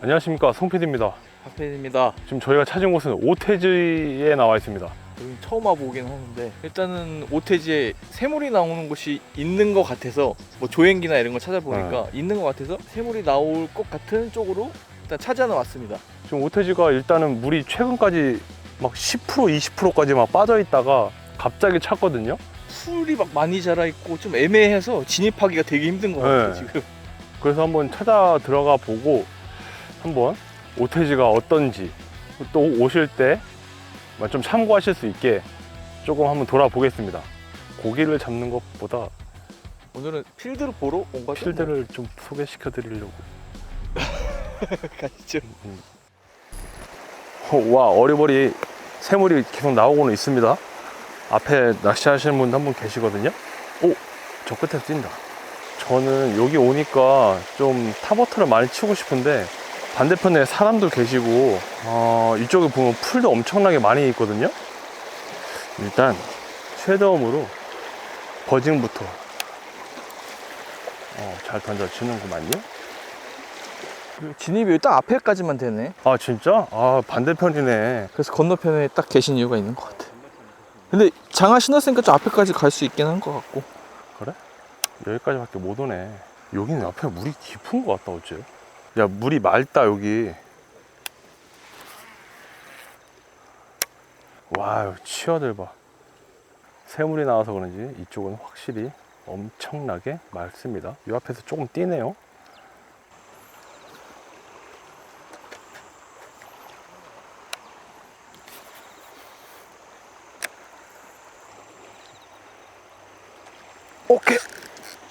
안녕하십니까 송PD입니다 박PD입니다. 지금 저희가 찾은 곳은 오태지에 나와 있습니다 여기 처음 와보긴 하는데 일단은 오태지에 새물이 나오는 곳이 있는 것 같아서 뭐 조행기나 이런 거 찾아보니까 있는 것 같아서 새물이 나올 것 같은 쪽으로 일단 찾아는 왔습니다. 지금 오태지가 일단은 물이 최근까지 막 10% 20%까지 막 빠져 있다가 갑자기 찼거든요 풀이 막 많이 자라 있고 좀 애매해서 진입하기가 되게 힘든 것 같아요 네. 지금. 그래서 한번 찾아 들어가 보고 한번 오태지가 어떤지 또 오실 때 좀 참고하실 수 있게 조금 한번 돌아보겠습니다 고기를 잡는 것보다 오늘은 필드를 보러 온 거죠? 필드를 좀 소개시켜 드리려고 가시죠. 어, 와 어리버리 새물이 계속 나오고는 있습니다 앞에 낚시하시는 분한분 계시거든요 오! 저 끝에 뛴다 저는 여기 오니까 좀 타버트를 많이 치고 싶은데 반대편에 사람도 계시고 어, 이쪽에 보면 풀도 엄청나게 많이 있거든요 일단 쉐더움으로 버징부터 어, 잘 던져주는구만요 진입이 딱 앞에까지만 되네. 아 진짜? 아 반대편이네 그래서 건너편에 딱 계신 이유가 있는 것 같아. 근데 장화 신었으니까 저 앞에까지 갈 수 있긴 한 것 같고. 여기까지밖에 못 오네. 여기는 앞에 물이 깊은 것 같다, 어째? 야, 물이 맑다, 여기. 와, 치어들 봐. 새물이 나와서 그런지 이쪽은 확실히 엄청나게 맑습니다. 이 앞에서 조금 뛰네요. 오케이.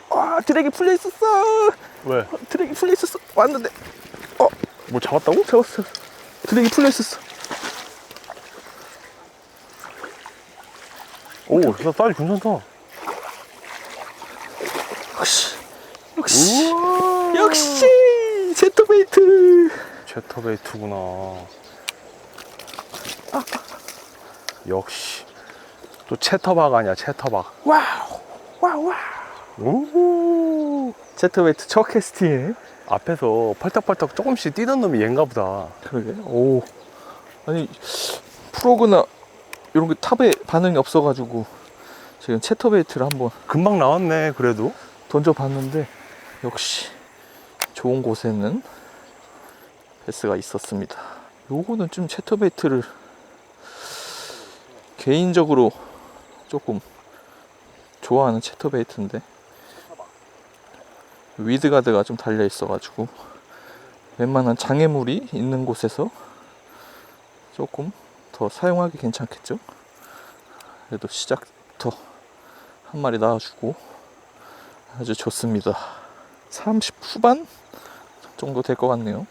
아 드랙이 풀려 있었어. 왜? 드랙이 풀려 있었어. 왔는데 뭐 잡았다고? 잡았어. 드랙이 풀려 있었어. 오, 나 사이즈 괜찮다. 역시 역시 우와. 역시 제트베이트. 제터베이트구나. 역시. 또 채터박 아니야, 채터박. 와우 와우 와우. 오. 제트베이트 첫 캐스팅이네. 앞에서 펄떡펄떡 조금씩 뛰던 놈이 얘인가 보다. 그러게. 오. 아니 프로그나 이런 게 탑에 반응이 없어가지고 지금 채터베이트를 한번 금방 나왔네, 그래도. 던져봤는데 역시 좋은 곳에는 베스가 있었습니다. 요거는 좀 채터베이트를 개인적으로 조금 좋아하는 채터베이트인데 위드가드가 좀 달려 있어가지고 웬만한 장애물이 있는 곳에서 조금 더 사용하기 괜찮겠죠? 그래도 시작부터 한 마리 나와주고 아주 좋습니다. 30 후반 정도 될 것 같네요.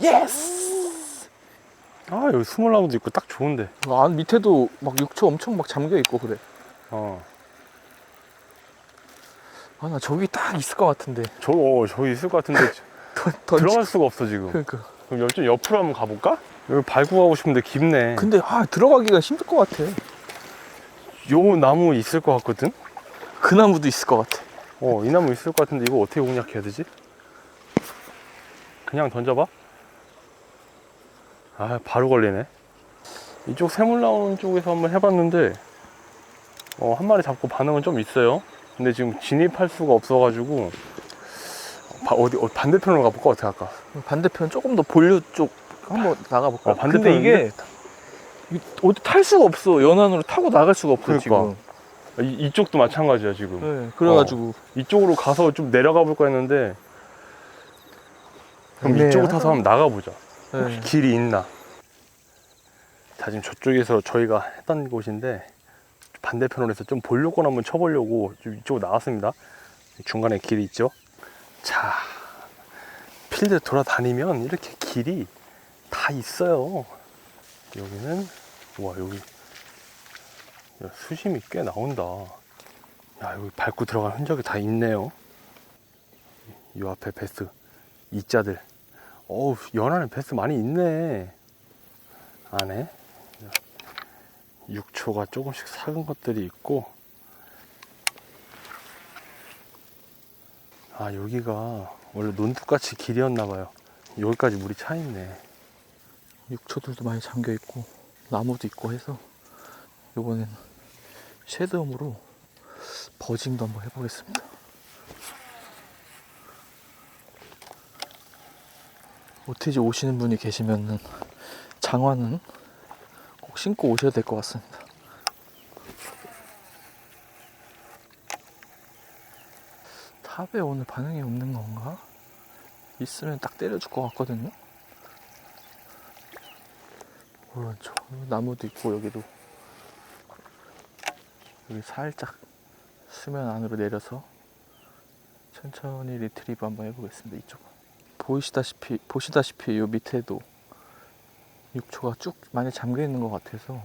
예스! 아, 여기 스몰 라운드 있고 딱 좋은데. 아, 밑에도 막 육초 엄청 막 잠겨 있고 그래. 어. 아, 나 저기 딱 있을 것 같은데. 저, 어, 저기 있을 것 같은데. 던, 던지- 들어갈 수가 없어, 지금. 그러니까. 그럼 열좀 옆으로 한번 가볼까? 여기 가고 싶은데 깊네. 근데 아, 들어가기가 힘들 것 같아. 요 나무 있을 것 같거든? 그 나무도 있을 것 같아. 어, 이 나무 있을 것 같은데 이거 어떻게 공략해야 되지? 그냥 던져봐? 아, 바로 걸리네. 이쪽 새물 나오는 쪽에서 한번 해봤는데, 어, 한 마리 잡고 반응은 좀 있어요. 근데 지금 진입할 수가 없어가지고, 바- 어디, 어, 반대편으로 가볼까? 어떻게 할까? 반대편 조금 더 본류 쪽 한번 나가볼까? 어, 반대편 근데 이게 이- 어디 탈 수가 없어. 연안으로 타고 나갈 수가 없어 그러니까. 지금. 이, 이쪽도 마찬가지야, 지금. 네, 그래가지고 이쪽으로 가서 좀 내려가 볼까 했는데, 그럼 애매하다. 이쪽으로 타서 한번 나가보자. 혹시 네. 길이 있나? 자 지금 저쪽에서 저희가 했던 곳인데 반대편으로 해서 좀 보려고 한번 쳐보려고 좀 이쪽으로 나왔습니다. 중간에 길이 있죠. 자 필드 돌아다니면 이렇게 길이 다 있어요. 여기는 와 여기 야, 수심이 꽤 나온다. 야 여기 밟고 들어간 흔적이 다 있네요. 이 앞에 베스 이자들. 어우 연안에 베스 많이 있네. 안에 6초가 조금씩 작은 것들이 있고 아 여기가 원래 논두같이 길이었나 봐요. 여기까지 물이 차 있네. 육초들도 많이 잠겨 있고 나무도 있고 해서 이번엔 쉐드홈으로 버징도 한번 해보겠습니다. 오티지 오시는 분이 계시면은 장화는 꼭 신고 오셔야 될 것 같습니다. 탑에 오늘 반응이 없는 건가? 있으면 딱 때려줄 것 같거든요. 오른쪽 나무도 있고 여기도 여기 살짝 수면 안으로 내려서 천천히 리트리브 한번 해보겠습니다. 이쪽 보이시다시피 보시다시피 요 밑에도 6초가 쭉 많이 잠겨 있는 것 같아서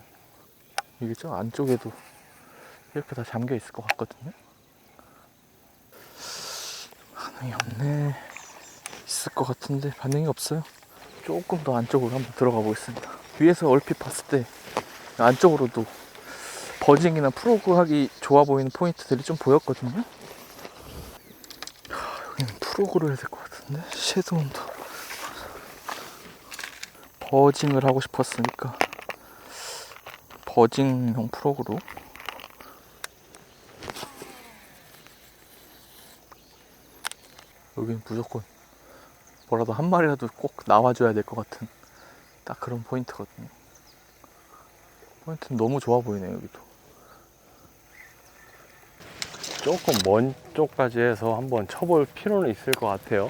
이게 저 안쪽에도 이렇게 다 잠겨 있을 것 같거든요. 반응이 없네. 있을 것 같은데 반응이 없어요. 조금 더 안쪽으로 한번 들어가 보겠습니다. 위에서 얼핏 봤을 때 안쪽으로도 버징이나 프로그 하기 좋아 보이는 포인트들이 좀 보였거든요. 하, 여기는 프로그로 해야 될 것 같은데 섀도움도 버징을 하고 싶었으니까 버징형 프로그로 여기는 무조건 뭐라도 한 마리라도 꼭 나와줘야 될 것 같은 딱 그런 포인트거든요. 포인트는 너무 좋아 보이네요, 여기도. 조금 먼 쪽까지 해서 한번 쳐볼 필요는 있을 것 같아요.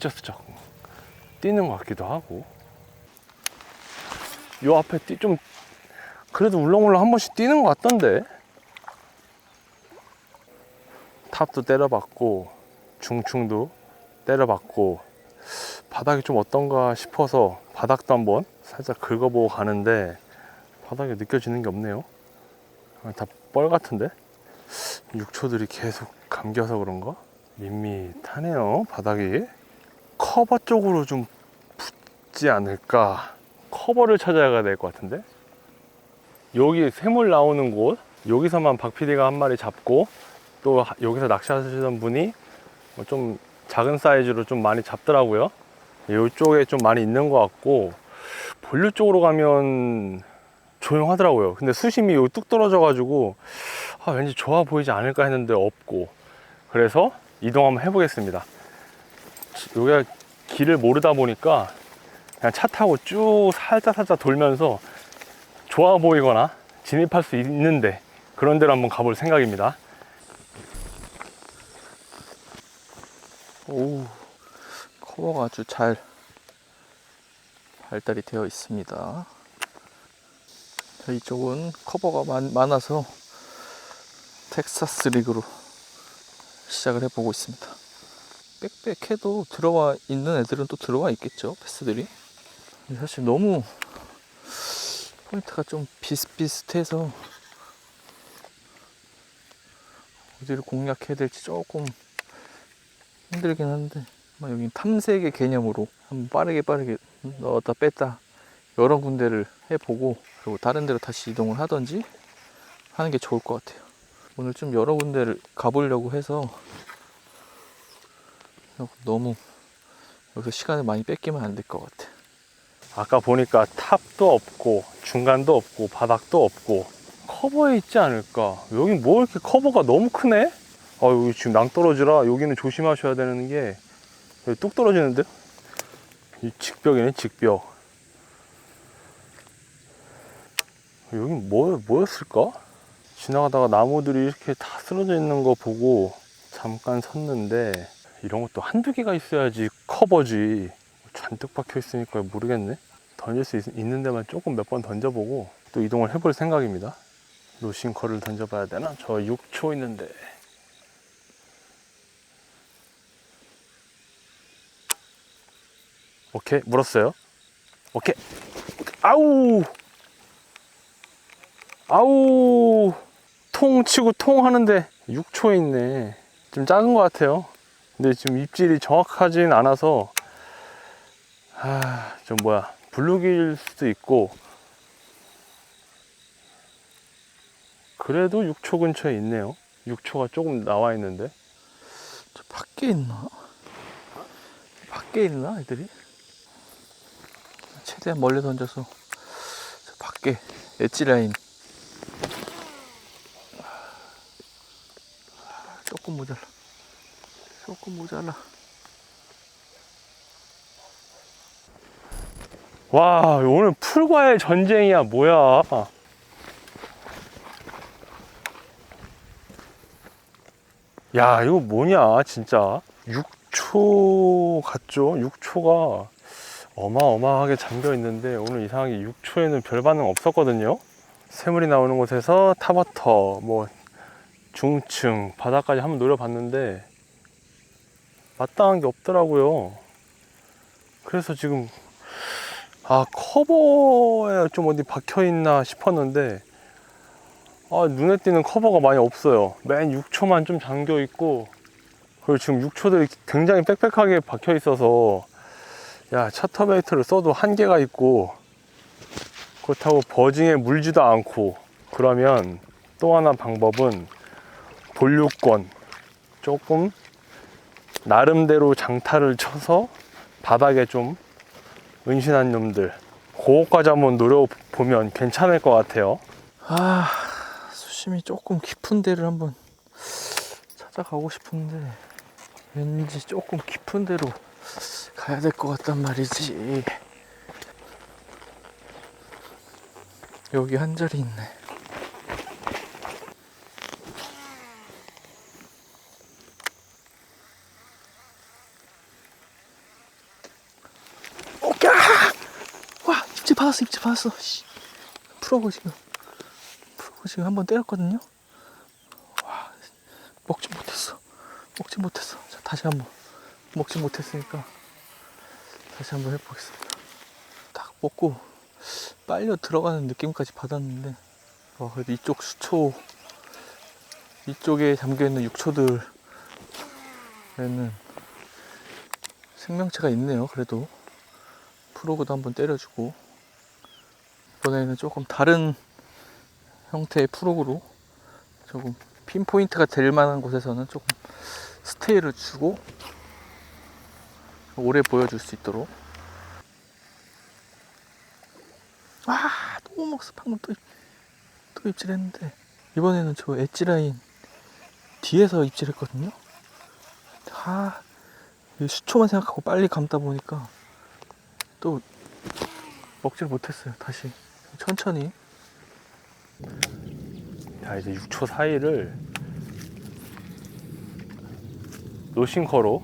스쩍스쩍 뛰는 것 같기도 하고. 요 앞에 뛰, 좀 그래도 울렁울렁 한 번씩 뛰는 것 같던데. 탑도 때려봤고 중충도 때려봤고 바닥이 좀 어떤가 싶어서 바닥도 한번 살짝 긁어보고 가는데 바닥에 느껴지는 게 없네요. 아, 다뻘 같은데? 6초들이 계속 감겨서 그런가? 밋밋하네요, 바닥이. 커버 쪽으로 좀 붙지 않을까? 커버를 찾아야 될 것 같은데? 여기 새물 나오는 곳, 여기서만 박 PD가 한 마리 잡고, 또 하- 여기서 낚시하시던 분이 뭐좀 작은 사이즈로 좀 많이 잡더라고요. 이쪽에 좀 많이 있는 것 같고, 본류 쪽으로 가면 조용하더라고요. 근데 수심이 여기 뚝 떨어져 가지고 아, 왠지 좋아 보이지 않을까 했는데 없고 그래서 이동 한번 해보겠습니다. 여기가 길을 모르다 보니까 그냥 차 타고 쭉 살짝 살짝 돌면서 좋아 보이거나 진입할 수 있는데 그런 데로 한번 가볼 생각입니다. 오, 커버가 아주 잘 발달이 되어 있습니다. 자, 이쪽은 커버가 많, 많아서 텍사스 리그로 시작을 해보고 있습니다. 빽빽해도 들어와 있는 애들은 또 들어와 있겠죠, 패스들이. 사실 너무 포인트가 좀 비슷비슷해서 어디를 공략해야 될지 조금 힘들긴 한데 뭐 여기 탐색의 개념으로 한번 빠르게 빠르게 넣었다 뺐다 여러 군데를 해보고 그리고 다른 데로 다시 이동을 하든지 하는 게 좋을 것 같아요 오늘 좀 여러 군데를 가보려고 해서 너무 여기서 시간을 많이 뺏기면 안 될 것 같아. 아까 보니까 탑도 없고 중간도 없고 바닥도 없고 커버에 있지 않을까? 여기 뭐 이렇게 커버가 너무 크네? 아 여기 지금 낭떠러지라 여기는 조심하셔야 되는 게 여기 뚝 떨어지는데? 이 직벽이네 직벽. 여기 뭐, 뭐였을까? 지나가다가 나무들이 이렇게 다 쓰러져 있는 거 보고 잠깐 섰는데 이런 것도 한두 개가 있어야지 커버지 잔뜩 박혀 있으니까 모르겠네. 던질 수 있, 는 데만 조금 몇 번 던져보고 또 이동을 해볼 생각입니다. 로싱커를 던져봐야 되나? 저 6초 있는데. 오케이, 물었어요. 오케이. 아우! 아우! 통 치고 통 하는데 6초에 있네. 좀 작은 것 같아요. 근데 지금 입질이 정확하진 않아서 아, 좀 뭐야 블루길 수도 있고 그래도 6초 근처에 있네요 6초가 조금 나와 있는데 저 밖에 있나? 밖에 있나 애들이? 최대한 멀리 던져서 저 밖에 엣지 라인 조금 모자라 조금 모자라. 와 오늘 풀과의 전쟁이야. 뭐야? 야 이거 뭐냐 진짜? 6초 같죠? 6초가 어마어마하게 잠겨 있는데 오늘 이상하게 6초에는 별 반응 없었거든요. 새물이 나오는 곳에서 타버터 뭐 중층 바닥까지 한번 노려봤는데 마땅한 게 없더라고요. 그래서 지금 아 커버에 좀 어디 박혀 있나 싶었는데 아 눈에 띄는 커버가 많이 없어요. 맨 6초만 좀 잠겨 있고 그리고 지금 6초들이 굉장히 빽빽하게 박혀 있어서 야 차터베이트를 써도 한계가 있고 그렇다고 버징에 물지도 않고 그러면 또 하나 방법은 본류권. 조금 나름대로 장타를 쳐서 바닥에 좀 은신한 놈들 그거까지 한번 노려보면 괜찮을 것 같아요. 아 수심이 조금 깊은 데를 한번 찾아가고 싶은데 왠지 조금 깊은 데로 가야 될 것 같단 말이지. 여기 한 자리 있네 오케이 와 입질 받았어 입질 받았어. 씨. 풀어고 지금. 풀어고 지금 한번 때렸거든요. 와 먹지 못했어. 먹지 못했어. 자 다시 한번. 먹지 못했으니까 다시 한번 해보겠습니다. 딱 먹고 빨려 들어가는 느낌까지 받았는데 와 그래도 이쪽 수초 이쪽에 잠겨있는 육초들에는 생명체가 있네요 그래도. 프로그도 한번 때려주고 이번에는 조금 다른 형태의 프로그로 조금 핀포인트가 될 만한 곳에서는 조금 스테이를 주고 오래 보여줄 수 있도록. 아 너무 먹었어 방금 또, 입- 또 입질했는데. 이번에는 저 엣지 라인 뒤에서 입질했거든요. 아이 수초만 생각하고 빨리 감다 보니까 또 먹질 못했어요 다시 천천히. 자 이제 6초 사이를 노싱커로.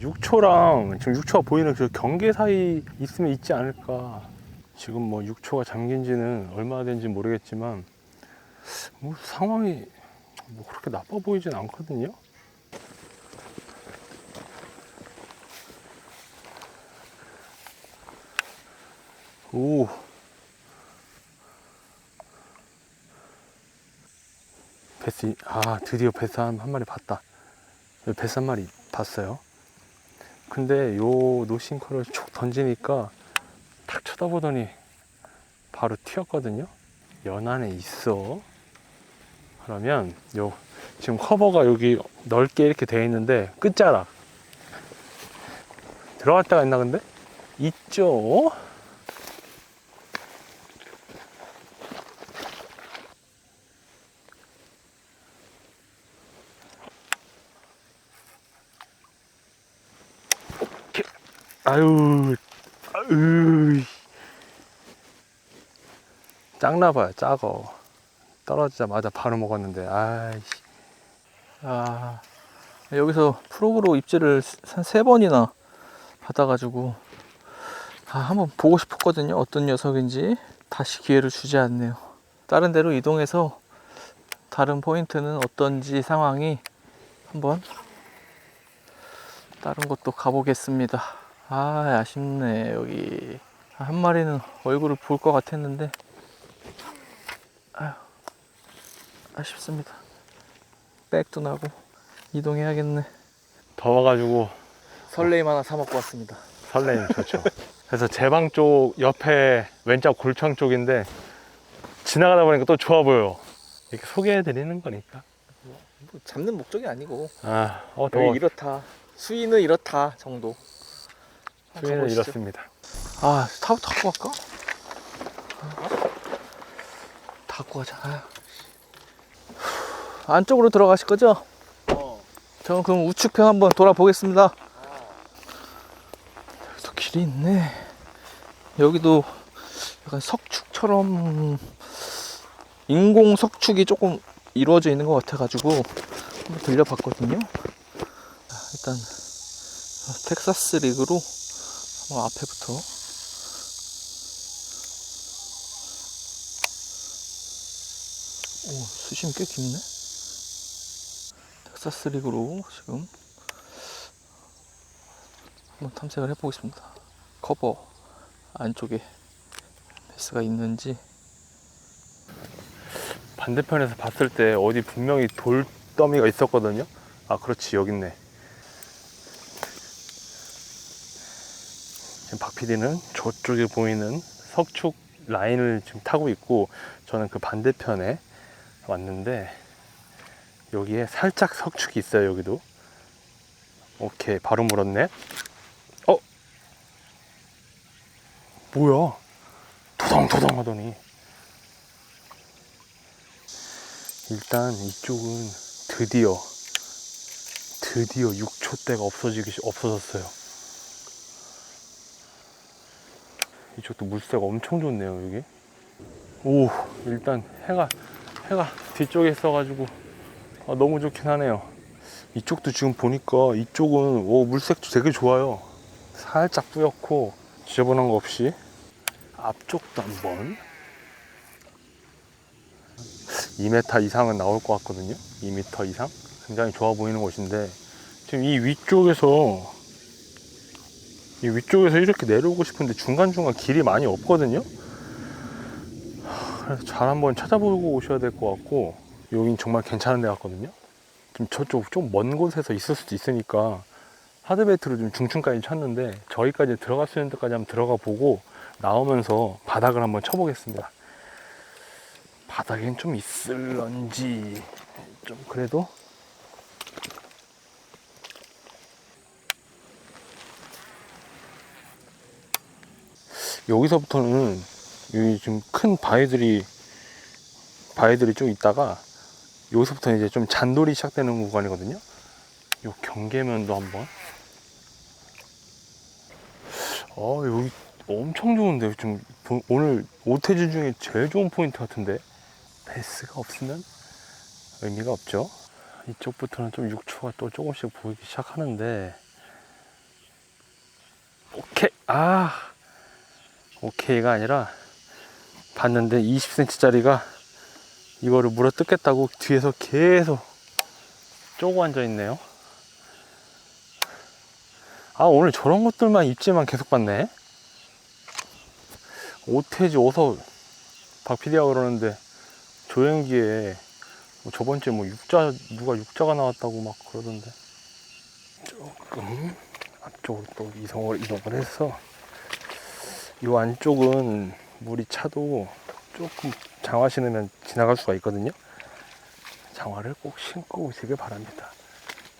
6초랑 지금 6초가 보이는 그 경계 사이 있으면 있지 않을까. 지금 뭐 6초가 잠긴 지는 얼마나 된지 모르겠지만 뭐 상황이 뭐 그렇게 나빠 보이진 않거든요. 오 베스 아 드디어 베스 한, 한 마리 봤다. 베스 한 마리 봤어요. 근데 요 노싱커를 촉 던지니까 탁 쳐다보더니 바로 튀었거든요. 연안에 있어. 그러면 요 지금 커버가 여기 넓게 이렇게 되어 있는데 끝자락. 들어갈 데가 있나 근데? 있죠 아유, 아유, 짱나봐요, 작어. 떨어지자마자 바로 먹었는데, 아이씨. 아. 여기서 프로그로 입질을 한 세 번이나 받아가지고 아 한번 보고 싶었거든요 어떤 녀석인지. 다시 기회를 주지 않네요. 다른 데로 이동해서 다른 포인트는 어떤지 상황이 한번 다른 곳도 가보겠습니다 아 아쉽네 여기 한 마리는 얼굴을 볼 것 같았는데 아휴 아쉽습니다 백도 나고 이동해야겠네 더워가지고 설레임 하나 사 먹고 왔습니다 설레임 좋죠. 그래서 제 방 쪽 옆에 왼쪽 골창 쪽인데 지나가다 보니까 또 좋아 보여. 이렇게 소개해 드리는 거니까. 뭐 잡는 목적이 아니고 아, 어, 여기 더워. 이렇다 수위는 이렇다 정도 가보시죠. 이렇습니다. 아 타고 타고 갈까? 타고 가자 아휴. 안쪽으로 들어가실 거죠? 저는 그럼 우측편 한번 돌아보겠습니다 여기도 길이 있네 여기도 약간 석축처럼 인공 석축이 조금 이루어져 있는 것 같아가지고 한번 들려봤거든요 자, 일단 텍사스 리그로 한번 앞에부터 오 수심 꽤 깊네 텍사스 리그로 지금 한번 탐색을 해보겠습니다 커버 안쪽에 베스가 있는지 반대편에서 봤을 때 어디 분명히 돌더미가 있었거든요. 아, 그렇지. 여기 있네. 지금 박 PD는 저쪽에 보이는 석축 라인을 지금 타고 있고 저는 그 반대편에 왔는데 여기에 살짝 석축이 있어요. 여기도. 오케이. 바로 물었네. 어? 뭐야? 도당도당 하더니 일단 이쪽은 드디어 드디어 6초대가 없어지기 시- 없어졌어요. 이쪽도 물새가 엄청 좋네요 여기. 오 일단 해가 해가 뒤쪽에 있어가지고 아, 너무 좋긴 하네요. 이쪽도 지금 보니까 이쪽은 오 물색도 되게 좋아요. 살짝 뿌옇고 지저분한 거 없이 앞쪽도 한번 2m 이상은 나올 것 같거든요. 2m 이상. 굉장히 좋아 보이는 곳인데 지금 이 위쪽에서 이 위쪽에서 이렇게 내려오고 싶은데 중간중간 길이 많이 없거든요. 하, 그래서 잘 한번 찾아보고 오셔야 될 것 같고 여긴 정말 괜찮은 데 같거든요. 좀 저쪽 좀 먼 곳에서 있을 수도 있으니까 하드베이트로 좀 중층까지 쳤는데 저기까지 들어갈 수 있는 데까지 한번 들어가 보고 나오면서 바닥을 한번 쳐보겠습니다. 바닥엔 좀 있을런지 좀 그래도 여기서부터는 여기 좀큰 바위들이 바위들이 좀 있다가 여기서부터 이제 좀 잔돌이 시작되는 구간이거든요. 요 경계면도 한번. 어 여기 엄청 좋은데 지금 보- 오늘 오태주 중에 제일 좋은 포인트 같은데 베스가 없으면 의미가 없죠. 이쪽부터는 좀 6초가 또 조금씩 보이기 시작하는데 오케이 아 오케이가 아니라 봤는데 20cm짜리가 이거를 물어 뜯겠다고 뒤에서 계속 쪼고 앉아 있네요. 아 오늘 저런 것들만 입지만 계속 봤네. 오태지 어서 박 PD가 그러는데 조연기에 뭐 저번 주에 뭐 육자 누가 육자가 나왔다고 막 그러던데 조금 앞쪽으로 또 이동을 이동을 해서 이 안쪽은 물이 차도 조금 장화 신으면 지나갈 수가 있거든요. 장화를 꼭 신고 오시길 바랍니다.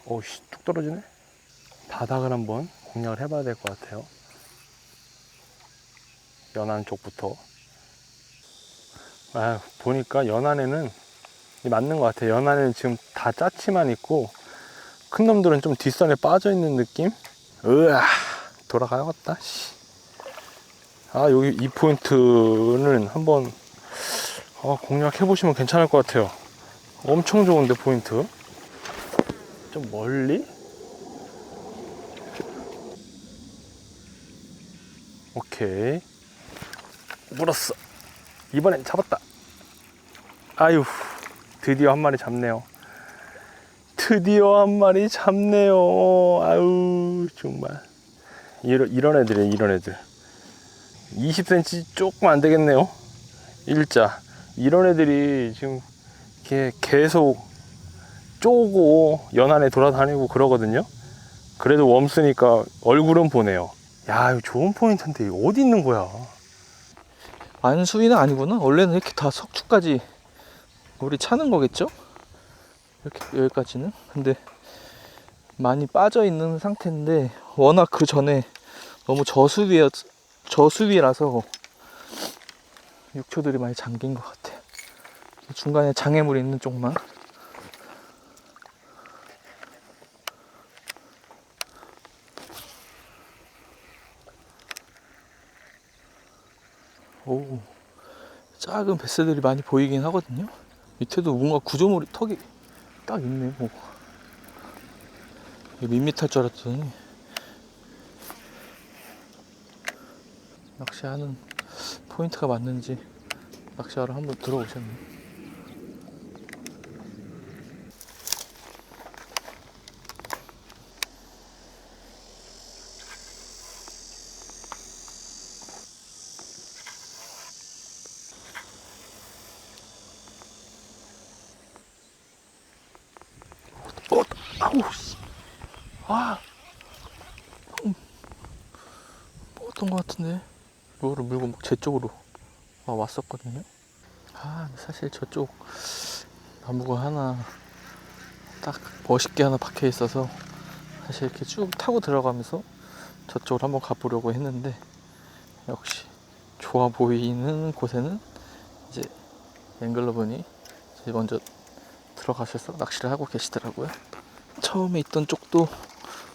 오씨 뚝 떨어지네. 바닥을 한번 공략을 해봐야 될 것 같아요. 연안 쪽부터. 아, 보니까 연안에는 이 맞는 것 같아요. 연안에는 지금 다 짜치만 있고 큰 놈들은 좀 뒷선에 빠져 있는 느낌? 으아 돌아가야겠다. 씨. 아 여기 이 포인트는 한번 어, 공략해 보시면 괜찮을 것 같아요. 엄청 좋은데 포인트. 좀 멀리? 오케이. 물었어. 이번엔 잡았다. 아유, 드디어 한 마리 잡네요. 드디어 한 마리 잡네요. 아유, 정말. 이런, 이런 애들이에요, 이런 애들. 20cm 조금 안 되겠네요. 일자. 이런 애들이 지금 이렇게 계속 쪼고 연안에 돌아다니고 그러거든요. 그래도 웜쓰니까 얼굴은 보네요. 야, 이거 좋은 포인트인데 어디 있는 거야? 안수위는 아니구나 원래는 이렇게 다 석축까지 물이 차는 거겠죠? 이렇게 여기까지는 근데 많이 빠져 있는 상태인데 워낙 그 전에 너무 저수위였 저수위라서 육초들이 많이 잠긴 것 같아요. 중간에 장애물 있는 쪽만 오 작은 뱃새들이 많이 보이긴 하거든요. 밑에도 뭔가 구조물이 턱이 딱 있네. 뭐. 밋밋할 줄 알았더니 낚시하는 포인트가 맞는지 낚시하러 한번 들어오셨네. 어, 아우, 씨. 아, 음, 어떤 것 같은데? 이거를 물고 막 제 쪽으로 아, 왔었거든요. 아, 사실 저쪽 나무가 하나 딱 멋있게 하나 박혀 있어서 사실 이렇게 쭉 타고 들어가면서 저쪽으로 한번 가보려고 했는데 역시 좋아 보이는 곳에는 이제 앵글러분이 먼저 들어가셔서 낚시를 하고 계시더라고요. 처음에 있던 쪽도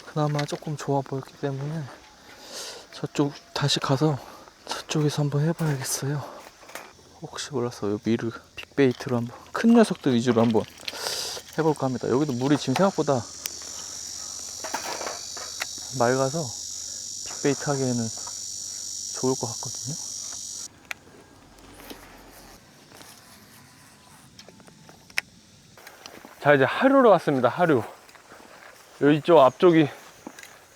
그나마 조금 좋아 보였기 때문에 저쪽 다시 가서 저쪽에서 한번 해봐야겠어요. 혹시 몰라서 요 미르 빅베이트로 한번 큰 녀석들 위주로 한번 해볼까 합니다. 여기도 물이 지금 생각보다 맑아서 빅베이트 하기에는 좋을 것 같거든요. 자 이제 하류로 왔습니다 하류 이쪽 앞쪽이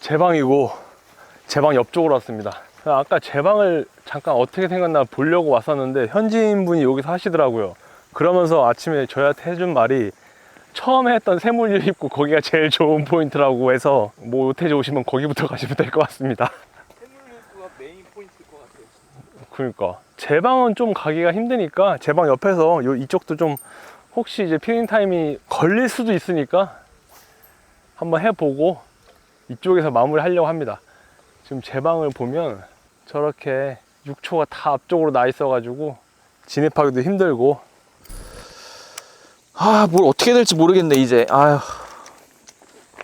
제 방이고 제 방 옆쪽으로 왔습니다 아까 제 방을 잠깐 어떻게 생겼나 보려고 왔었는데 현지인분이 여기서 하시더라고요 그러면서 아침에 저희한테 해준 말이 처음에 했던 세물일 입구 거기가 제일 좋은 포인트라고 해서 뭐 호텔에 오시면 거기부터 가시면 될 것 같습니다 해물류가 메인 포인트일 것 같아요. 그러니까 제 방은 좀 가기가 힘드니까 제 방 옆에서 요 이쪽도 좀 혹시 이제 피딩 타임이 걸릴 수도 있으니까 한번 해보고 이쪽에서 마무리 하려고 합니다. 지금 제 방을 보면 저렇게 6초가 다 앞쪽으로 나 있어가지고 진입하기도 힘들고 아, 뭘 어떻게 될지 모르겠네, 이제. 아휴.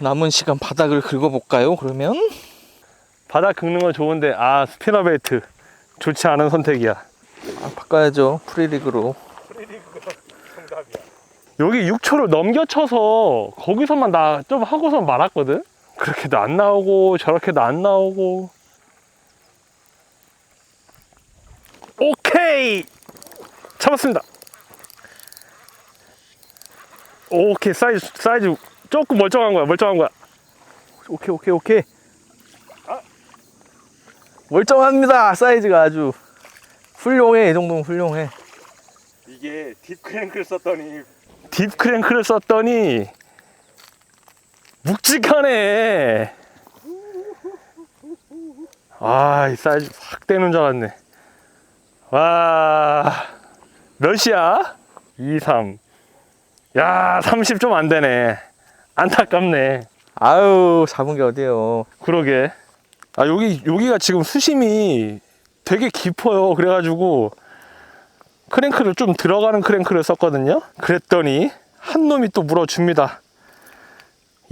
남은 시간 바닥을 긁어볼까요, 그러면? 바닥 긁는 건 좋은데 아 스피너베이트 좋지 않은 선택이야. 아, 바꿔야죠. 프리리그로. 여기 6초를 넘겨쳐서 거기서만 나 좀 하고서 말았거든? 그렇게도 안 나오고 저렇게도 안 나오고 오케이 잡았습니다 오케이 사이즈 사이즈 조금 멀쩡한 거야 멀쩡한 거야 오케이, 오케이, 오케이. 멀쩡합니다. 사이즈가 아주. 훌륭해, 이 정도면 훌륭해. 이게 딥크랭크를 썼더니 딥크랭크를 썼더니 묵직하네 아이 사이즈 확 되는 줄 알았네 와 몇이야? 2, 3 야, 30 좀 안 되네. 안타깝네. 아유, 잡은 게 어디에요. 그러게. 아 여기 여기가 지금 수심이 되게 깊어요. 그래가지고 크랭크를 좀 들어가는 크랭크를 썼거든요. 그랬더니 한 놈이 또 물어줍니다.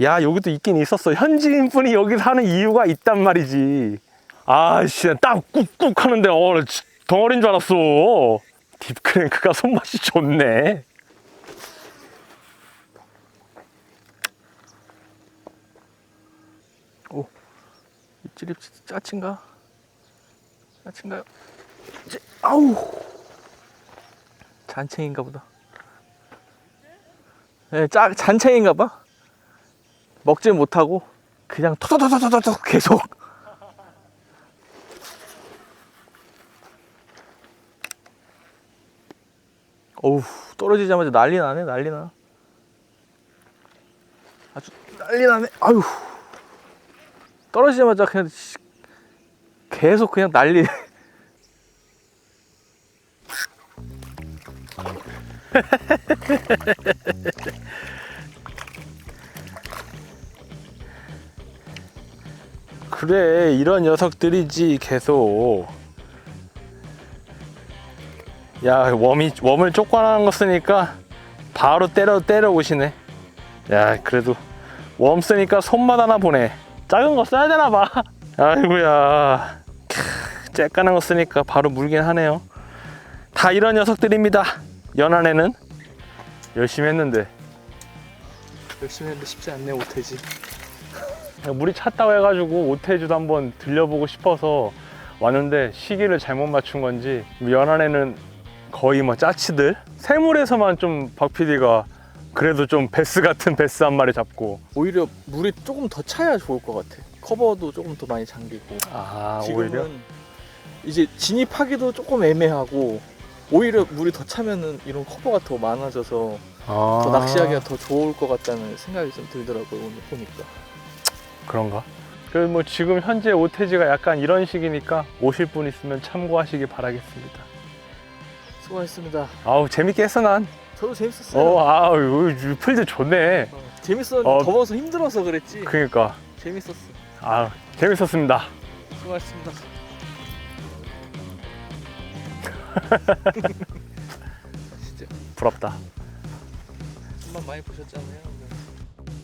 야 여기도 있긴 있었어. 현지인 분이 여기 사는 이유가 있단 말이지. 아 씨 딱 꾹꾹 하는데 어 지- 덩어리인 줄 알았어 딥크랭크가 손맛이 좋네 이 찌립 짜친가? 짜친가요? 찌- 아우 잔챙인가 보다. 예, 짜 잔챙인가 봐. 먹지 못하고 그냥 토토토토토토 계속. 어우 떨어지자마자 난리 나네 난리 나. 아주 난리 나네. 아유 떨어지자마자 그냥 계속 그냥 난리. 그래 이런 녀석들이지 계속. 야 웜이 웜을 쪽관하는 거 쓰니까 바로 때려 때려 오시네. 야 그래도 웜 쓰니까 손맛 하나 보네. 작은 거 써야 되나 봐. 아이고야. 캬, 쬐까는 거 쓰니까 바로 물긴 하네요. 다 이런 녀석들입니다. 연안에는. 열심히 했는데. 열심히 했는데 쉽지 않네 오태지. 물이 찼다고 해가지고 오태주도 한번 들려보고 싶어서 왔는데 시기를 잘못 맞춘 건지 연안에는 거의 뭐 짜치들 새물에서만 좀 박 PD가 그래도 좀 베스 같은 베스 한 마리 잡고 오히려 물이 조금 더 차야 좋을 것 같아. 커버도 조금 더 많이 잠기고. 아 지금은 오히려 이제 진입하기도 조금 애매하고 오히려 물이 더 차면은 이런 커버가 더 많아져서 아, 더 낚시하기가 더 좋을 것 같다는 생각이 좀 들더라고요 오늘 보니까. 그런가? 그뭐 지금 현재 오태지가 약간 이런 식이니까 오실 분 있으면 참고하시기 바라겠습니다. 수고하셨습니다. 아우 재밌게 했어 난. 저도 재밌었어요. 어 아우 이 풀들 좋네. 어, 재밌었는데 어. 더워서 힘들어서 그랬지. 그러니까 재밌었어. 아 재밌었습니다. 수고하셨습니다. 진짜 부럽다. 한번 많이 보셨잖아요.